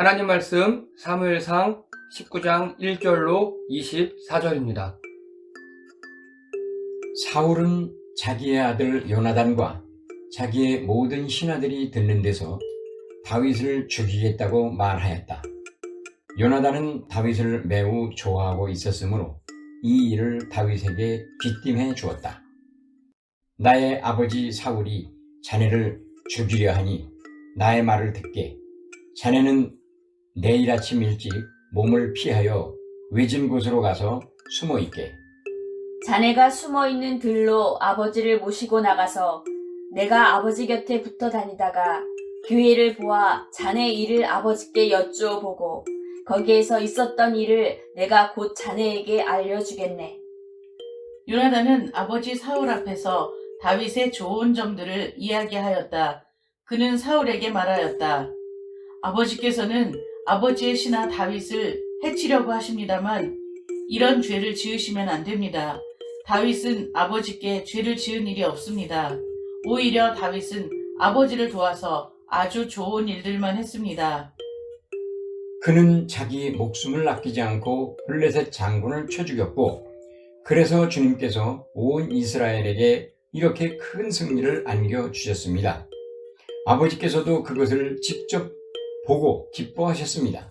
하나님 말씀 사무엘상 19장 1절로 24절입니다. 사울은 자기의 아들 요나단과 자기의 모든 신하들이 듣는 데서 다윗을 죽이겠다고 말하였다. 요나단은 다윗을 매우 좋아하고 있었으므로 이 일을 다윗에게 귀띔해 주었다. 나의 아버지 사울이 자네를 죽이려 하니 나의 말을 듣게. 자네는 내일 아침 일찍 몸을 피하여 외진 곳으로 가서 숨어 있게. 자네가 숨어 있는 들로 아버지를 모시고 나가서 내가 아버지 곁에 붙어 다니다가 기회를 보아 자네 일을 아버지께 여쭈어보고 거기에서 있었던 일을 내가 곧 자네에게 알려주겠네. 요나단은 아버지 사울 앞에서 다윗의 좋은 점들을 이야기하였다. 그는 사울에게 말하였다. 아버지께서는 아버지의 신하 다윗을 해치려고 하십니다만 이런 죄를 지으시면 안 됩니다. 다윗은 아버지께 죄를 지은 일이 없습니다. 오히려 다윗은 아버지를 도와서 아주 좋은 일들만 했습니다. 그는 자기 목숨을 아끼지 않고 블레셋 장군을 쳐 죽였고 그래서 주님께서 온 이스라엘에게 이렇게 큰 승리를 안겨 주셨습니다. 아버지께서도 그것을 직접 보고 기뻐하셨습니다.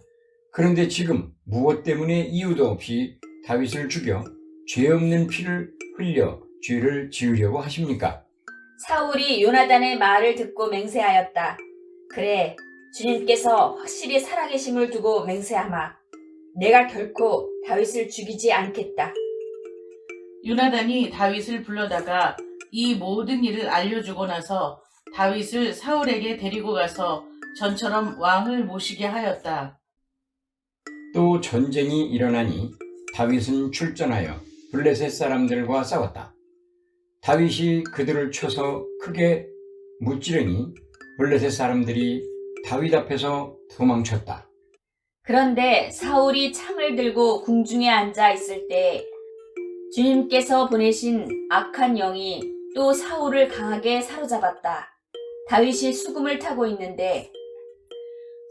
그런데 지금 무엇 때문에 이유도 없이 다윗을 죽여 죄 없는 피를 흘려 죄를 지으려고 하십니까? 사울이 요나단의 말을 듣고 맹세하였다. 그래, 주님께서 확실히 살아계심을 두고 맹세하마. 내가 결코 다윗을 죽이지 않겠다. 요나단이 다윗을 불러다가 이 모든 일을 알려주고 나서 다윗을 사울에게 데리고 가서 전처럼 왕을 모시게 하였다. 또 전쟁이 일어나니 다윗은 출전하여 블레셋 사람들과 싸웠다. 다윗이 그들을 쳐서 크게 무찌르니 블레셋 사람들이 다윗 앞에서 도망쳤다. 그런데 사울이 창을 들고 궁중에 앉아 있을 때 주님께서 보내신 악한 영이 또 사울을 강하게 사로잡았다. 다윗이 수금을 타고 있는데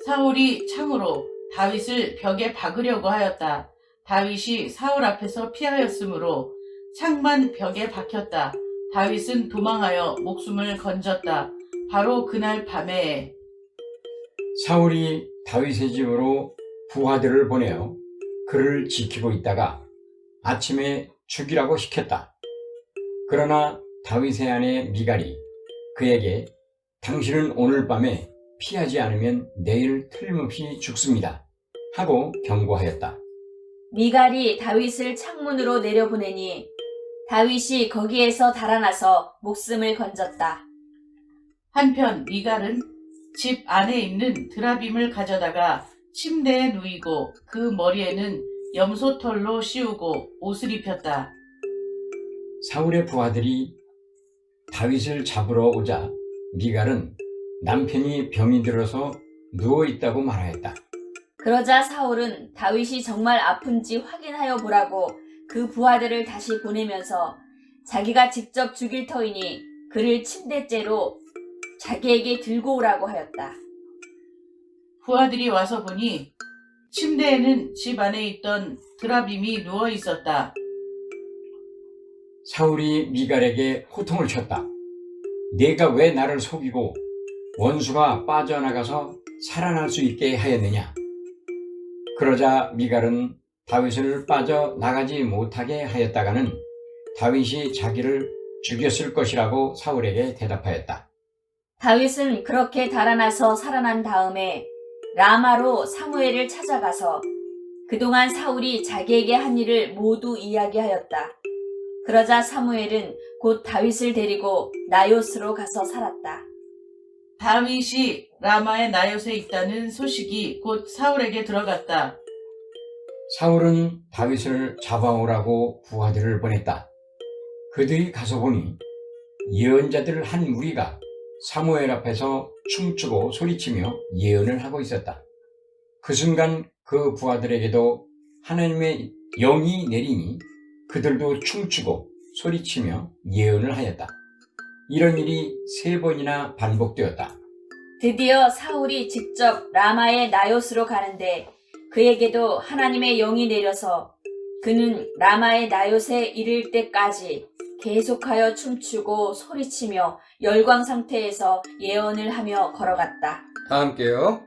사울이 창으로 다윗을 벽에 박으려고 하였다. 다윗이 사울 앞에서 피하였으므로 창만 벽에 박혔다. 다윗은 도망하여 목숨을 건졌다. 바로 그날 밤에 사울이 다윗의 집으로 부하들을 보내어 그를 지키고 있다가 아침에 죽이라고 시켰다. 그러나 다윗의 아내 미갈이 그에게 당신은 오늘 밤에 피하지 않으면 내일 틀림없이 죽습니다. 하고 경고하였다. 미갈이 다윗을 창문으로 내려보내니 다윗이 거기에서 달아나서 목숨을 건졌다. 한편 미갈은 집 안에 있는 드라빔을 가져다가 침대에 누이고 그 머리에는 염소털로 씌우고 옷을 입혔다. 사울의 부하들이 다윗을 잡으러 오자 미갈은 남편이 병이 들어서 누워 있다고 말하였다. 그러자 사울은 다윗이 정말 아픈지 확인하여 보라고 그 부하들을 다시 보내면서 자기가 직접 죽일 터이니 그를 침대째로 자기에게 들고 오라고 하였다. 부하들이 와서 보니 침대에는 집 안에 있던 드라빔이 누워 있었다. 사울이 미갈에게 호통을 쳤다. 내가 왜 나를 속이고 원수가 빠져나가서 살아날 수 있게 하였느냐? 그러자 미갈은 다윗을 빠져 나가지 못하게 하였다가는 다윗이 자기를 죽였을 것이라고 사울에게 대답하였다. 다윗은 그렇게 달아나서 살아난 다음에 라마로 사무엘을 찾아가서 그동안 사울이 자기에게 한 일을 모두 이야기하였다. 그러자 사무엘은 곧 다윗을 데리고 나요스로 가서 살았다. 다윗이 라마의 나요에 있다는 소식이 곧 사울에게 들어갔다. 사울은 다윗을 잡아오라고 부하들을 보냈다. 그들이 가서 보니 예언자들 한 무리가 사무엘 앞에서 춤추고 소리치며 예언을 하고 있었다. 그 순간 그 부하들에게도 하나님의 영이 내리니 그들도 춤추고 소리치며 예언을 하였다. 이런 일이 세 번이나 반복되었다. 드디어 사울이 직접 라마의 나요스로 가는데 그에게도 하나님의 영이 내려서 그는 라마의 나요스에 이를 때까지 계속하여 춤추고 소리치며 열광 상태에서 예언을 하며 걸어갔다. 다 함께요.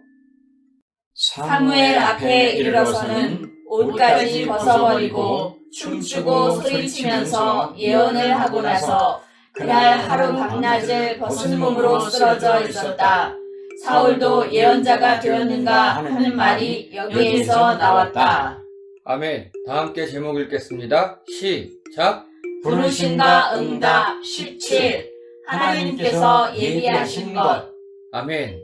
사무엘 앞에 이르러서는 옷까지 벗어버리고 춤추고 소리치면서 예언을 하고 나서 그날 하루 밤낮을 벗은 몸으로 쓰러져 있었다. 사울도 예언자가 되었는가 하는 말이 여기에서 나왔다. 아멘. 다 함께 제목 읽겠습니다. 시작. 부르신가 응답 17 하나님께서 예비하신 것 아멘.